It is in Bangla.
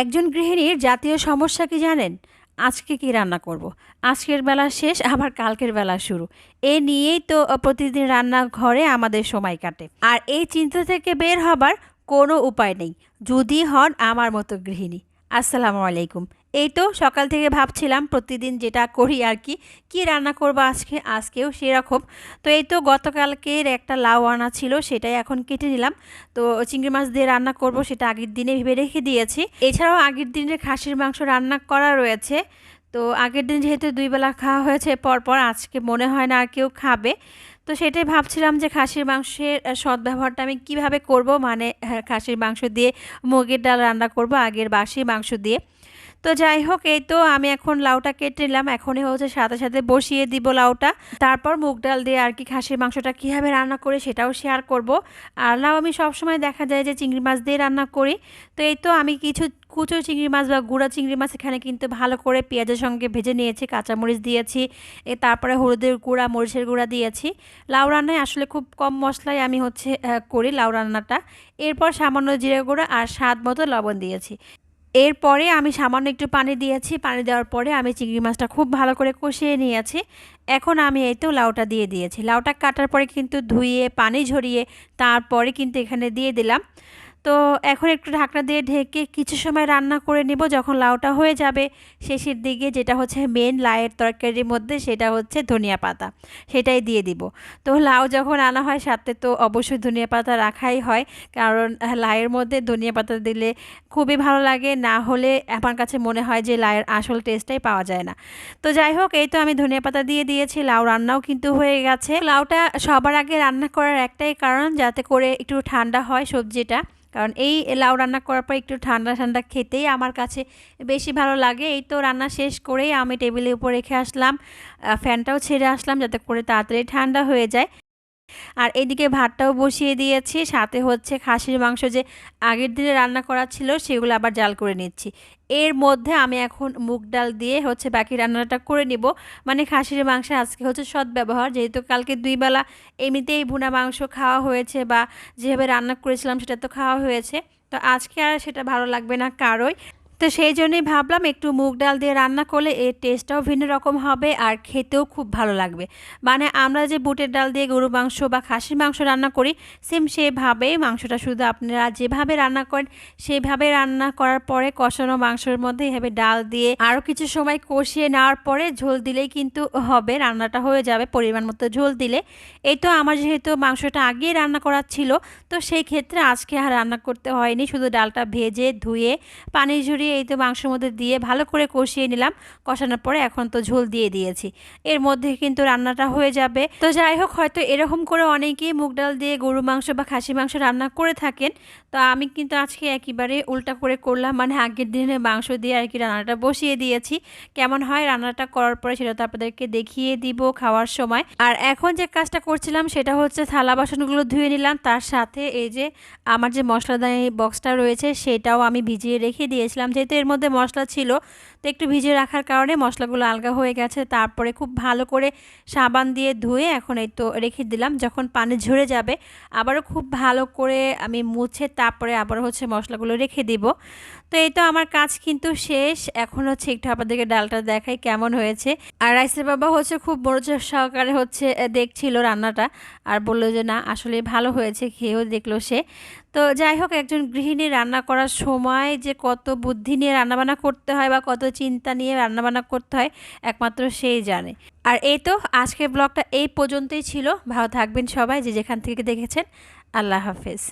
একজন গৃহিণীর জাতীয় সমস্যা কি জানেন? আজকে কি রান্না করব। আজকের বেলা শেষ, আবার কালকের বেলা শুরু। এ নিয়েই তো প্রতিদিন রান্নাঘরে আমাদের সময় কাটে। আর এই চিন্তা থেকে বের হবার কোনো উপায় নেই। যদি হন আমার মতো গৃহিণী। আসসালামু আলাইকুম। এই তো সকাল থেকে ভাবছিলাম প্রতিদিন যেটা করি আর কি কি রান্না করব আজকে, আজকেও সেরকম। তো এই তো গতকালকের একটা লাউ আনা ছিল, সেটাই এখন কেটে নিলাম। তো চিংড়ি মাছ দিয়ে রান্না করব সেটা আগের দিনে ভেবে রেখে দিয়েছি। এছাড়াও আগের দিনের খাসির মাংস রান্না করা রয়েছে। তো আগের দিন যেহেতু দুই বেলা খাওয়া হয়েছে, পরপর আজকে মনে হয় না আর কেউ খাবে। তো সেটাই ভাবছিলাম যে খাসির মাংসের সদ্ব্যবহারটা আমি কীভাবে করব? মানে হ্যাঁ, খাসির মাংস দিয়ে মুগের ডাল রান্না করব আগের বাসি মাংস দিয়ে। তো যাই হোক, এই তো আমি এখন লাউটা কেটে নিলাম। এখনই হচ্ছে সাথে সাথে বসিয়ে দিব লাউটা। তারপর মুগ ডাল দিয়ে আর কি খাসির মাংসটা কীভাবে রান্না করে সেটাও শেয়ার করব। আর লাউ আমি সবসময় দেখা যায় যে চিংড়ি মাছ দিয়ে রান্না করি। তো এই তো আমি কিছু কুচো চিংড়ি মাছ বা গুঁড়া চিংড়ি মাছ এখানে কিন্তু ভালো করে পেঁয়াজের সঙ্গে ভেজে নিয়েছি, কাঁচামরিচ দিয়েছি, এ তারপরে হলুদের গুঁড়া, মরিচের গুঁড়া দিয়েছি। লাউ রান্নায় আসলে খুব কম মশলায় আমি হচ্ছে করি লাউ রান্নাটা। এরপর সামান্য জিরে গুঁড়া আর স্বাদ মতো লবণ দিয়েছি। এরপরে আমি সামান্য একটু পানি দিয়েছি। পানি দেওয়ার পরে আমি চিংড়ি মাছটা খুব ভালো করে কষিয়ে নিয়েছি। এখন আমি এই তো লাউটা দিয়ে দিয়েছি। লাউটা কাটার পরে কিন্তু ধুয়ে, পানি ঝরিয়ে, তারপরে কিন্তু এখানে দিয়ে দিলাম। তো এখন একটু ঢাকনা দিয়ে ঢেকে কিছু সময় রান্না করে নিব যখন লাউটা হয়ে যাবে। শেষের দিকে যেটা হচ্ছে মেন লাউয়ের তরকারির মধ্যে সেটা হচ্ছে ধনিয়া পাতা। সেটাই দিয়ে দিব। তো লাউ যখন আনা হয় সাথে তো অবশ্যই ধনিয়া পাতা রাখাই হয়। কারণ লাউয়ের মধ্যে ধনিয়া পাতা দিলে খুবই ভালো লাগে। না হলে আমার কাছে মনে হয় যে লাউয়ের আসল টেস্টটাই পাওয়া যায় না। তো যাই হোক, এই তো আমি ধনিয়া পাতা দিয়ে দিয়েছি। লাউ রান্নাও কিন্তু হয়ে গেছে। লাউটা সবার আগে রান্না করার একটাই কারণ যাতে করে একটু ঠান্ডা হয় সবজিটা। কারণ এই লাউ রান্না করার পর একটু ঠান্ডা ঠান্ডা খেতেই আমার কাছে বেশি ভালো লাগে। এই তো রান্না শেষ করেই আমি টেবিলের উপর রেখে আসলাম। ফ্যানটাও ছেড়ে আসলাম যাতে করে তাড়াতাড়ি ঠান্ডা হয়ে যায়। আর এদিকে ভাতটাও বসিয়ে দিয়েছি, সাথে হচ্ছে খাসির মাংস যে আগের দিনে রান্না করা ছিল সেগুলো আবার জাল করে নিচ্ছি। এর মধ্যে আমি এখন মুগ ডাল দিয়ে হচ্ছে বাকি রান্নাটা করে নিব। মানে খাসির মাংস আজকে হচ্ছে সৎ ব্যবহার, যেহেতু কালকে দুই বেলা এমনিতেই ভুনা মাংস খাওয়া হয়েছে বা যেভাবে রান্না করেছিলাম সেটা তো খাওয়া হয়েছে। তো আজকে আর সেটা ভালো লাগবে না কারোই। তো সেই জন্যই ভাবলাম একটু মুগ ডাল দিয়ে রান্না করলে এর টেস্টটাও ভিন্ন রকম হবে আর খেতেও খুব ভালো লাগবে। মানে আমরা যে বুটের ডাল দিয়ে গরু মাংস বা খাসির মাংস রান্না করি সেম সেভাবেই মাংসটা শুধু আপনারা যেভাবে রান্না করেন, সেভাবে রান্না করার পরে কষানো মাংসের মধ্যে এভাবে ডাল দিয়ে আরও কিছু সময় কষিয়ে নেওয়ার পরে ঝোল দিলেই কিন্তু হবে, রান্নাটা হয়ে যাবে পরিমাণ মতো ঝোল দিলে। এই তো আমার যেহেতু মাংসটা আগেই রান্না করার ছিল, তো সেই ক্ষেত্রে আজকে আর রান্না করতে হয়নি, শুধু ডালটা ভেজে ধুয়ে পানি ঝুড়ি দিয়ে এই তো মাংসের মধ্যে দিয়ে ভালো করে কষিয়ে নিলাম। কষানোর পরে এখন তো ঝোল দিয়ে দিয়েছি। এর মধ্যে কিন্তু রান্নাটা হয়ে যাবে। তো যাই হোক, হয়তো এরকম করে অনেকেই মুগ ডাল দিয়ে গরু মাংস বা খাসি মাংস রান্না করে থাকেন। তো আমি কিন্তু আজকে একেবারে উল্টা করে করলাম। মানে আগের দিনে মাংস দিয়ে আর কি রান্নাটা বসিয়ে দিয়েছি। কেমন হয় রান্নাটা করার পরে সেটা তো আপনাদেরকে দেখিয়ে দিব খাওয়ার সময়। আর এখন যে কাজটা করছিলাম সেটা হচ্ছে থালা বাসনগুলো ধুয়ে নিলাম। তার সাথে এই যে আমার যে মশলাদানি বক্সটা রয়েছে সেটাও আমি ভিজিয়ে রেখে দিয়েছিলাম। যেহেতু এর মধ্যে মশলা ছিল, তো একটু ভিজে রাখার কারণে মশলাগুলো আলগা হয়ে গেছে। তারপরে খুব ভালো করে সাবান দিয়ে ধুয়ে এখন এই তো রেখে দিলাম, যখন পানি ঝরে যাবে, আবারও খুব ভালো করে আমি মুছে তারপরে আবার হচ্ছে মশলাগুলো রেখে দিব। তো এই তো আমার কাজ কিন্তু শেষ, এখন হচ্ছে একটু আপনাদেরকে ডালটা দেখাই কেমন হয়েছে। আর রাইসের বাবা হচ্ছে খুব মনোযোগ সহকারে হচ্ছে দেখছিল রান্নাটা, আর বলল যে, না, আসলে ভালো হয়েছে, খেয়েও দেখল সে। তো যাই হোক, একজন গৃহিণী রান্না করার সময় যে কত বুদ্ধি নিয়ে রান্নাবান্না করতে হয় বা কত চিন্তা নিয়ে রান্নাবান্না করতে হয়, একমাত্র সেই জানে। আর এই তো, আজকের ব্লগটা এই পর্যন্তই ছিল। ভালো থাকবেন সবাই যে যেখান থেকে দেখেছেন। আল্লাহ হাফেজ।